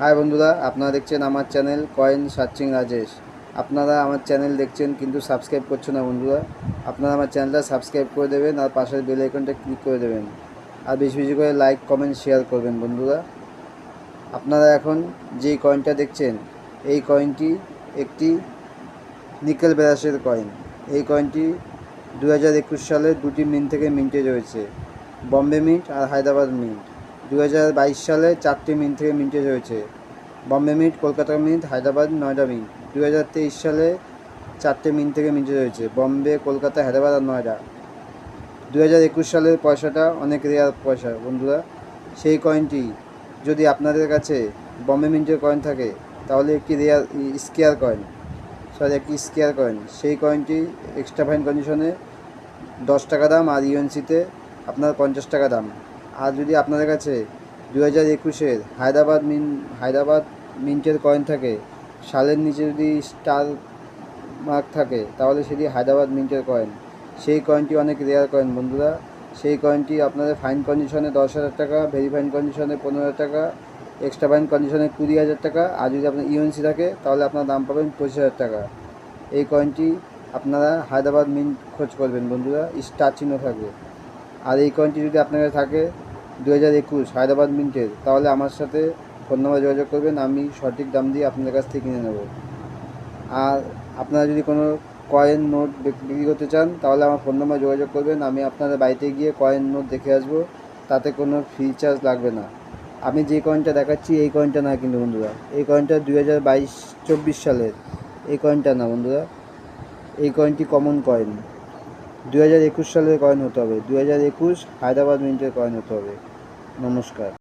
High বন্ধুরা, আপনারা দেখছেন আমার চ্যানেল কয়েন সার্চিং রাজেশ। আপনারা আমার চ্যানেল দেখছেন কিন্তু সাবস্ক্রাইব করছেন না বন্ধুরা। আপনারা আমার চ্যানেলটা সাবস্ক্রাইব করে দেবেন আর পাশের বেল আইকনটা ক্লিক করে দেবেন। আর বেশি বেশি করে লাইক, কমেন্ট, শেয়ার করবেন বন্ধুরা। আপনারা এখন যেই কয়েনটা দেখছেন, এই কয়েনটি একটি নিকেল ব্রাশের কয়েন। এই কয়েনটি দু হাজার একুশ সালে দুটি মিন্ট থেকে মিন্টে রয়েছে। বম্বে মিন্ট আর হায়দ্রাবাদ মিন্ট। দু হাজার বাইশ সালে চারটি মিন্ট থেকে মিন্টে রয়েছে Bombay mint Kolkata mint Hyderabad, Noida mint দু সালে চারটে মিন্ট থেকে মিন্টে রয়েছে বম্বে, কলকাতা, হায়দ্রাবাদ আর নয়ডা। দু হাজার একুশ সালের পয়সাটা অনেক রেয়ার পয়সা, বন্ধুরা। সেই কয়েনটি যদি আপনাদের কাছে বম্বে মিন্টের কয়েন থাকে, তাহলে একটি রেয়ার স্কেয়ার কয়েন সরি একটি স্কেয়ার কয়েন সেই কয়েনটি এক্সট্রা ফাইন কন্ডিশনে দশ টাকা দাম আর ইউএনসিতে আপনার পঞ্চাশ টাকা দাম। আর যদি আপনাদের কাছে দু হাজার একুশের হায়দ্রাবাদ মিন, হায়দ্রাবাদ মিন্টের কয়েন থাকে, সালের নিচে যদি স্টার মার্ক থাকে, তাহলে সেটি হায়দ্রাবাদ মিন্টের কয়েন সেই কয়েনটি অনেক রেয়ার কয়েন বন্ধুরা। সেই কয়েনটি আপনাদের ফাইন কন্ডিশনে দশ হাজার টাকা ভেরি ফাইন কন্ডিশনে পনেরো হাজার টাকা এক্সট্রা ফাইন কন্ডিশনে কুড়ি হাজার টাকা। আর যদি আপনার ইউএনসি থাকে, তাহলে আপনার দাম পাবেন পঁচিশ হাজার টাকা। এই কয়েনটি আপনারা হায়দ্রাবাদ মিন্ট খোঁজ করবেন, বন্ধুরা। স্টার চিহ্ন থাকবে। আর এই কয়েনটি যদি আপনার কাছে থাকে দু হাজার একুশ হায়দ্রাবাদ মিন্টের, তাহলে আমার সাথে ফোন নাম্বার যোগাযোগ করবেন, আমি সঠিক দাম দিয়ে আপনাদের কাছ থেকে কিনে নেব। আর আপনারা যদি কোনো কয়েন নোট বিক্রি করতে চান, তাহলে আমার ফোন নাম্বার যোগাযোগ করবেন, আমি আপনাদের বাড়িতে গিয়ে কয়েন নোট দেখে আসব, তাতে কোনো ফ্রি চার্জ লাগবে না। আমি যে কয়েনটা দেখাচ্ছি, এই কয়েনটা না কিন্তু বন্ধুরা, এই কয়েনটা দুই হাজার বাইশ, চব্বিশ সালের, এই কয়েনটা না বন্ধুরা, এই কয়েনটি কমন কয়েন দু হাজার একুশ সালের কয়েন হতে হবে। দু হাজার একুশ হায়দ্রাবাদ মিন্টের কয়েন হতে হবে। নমস্কার।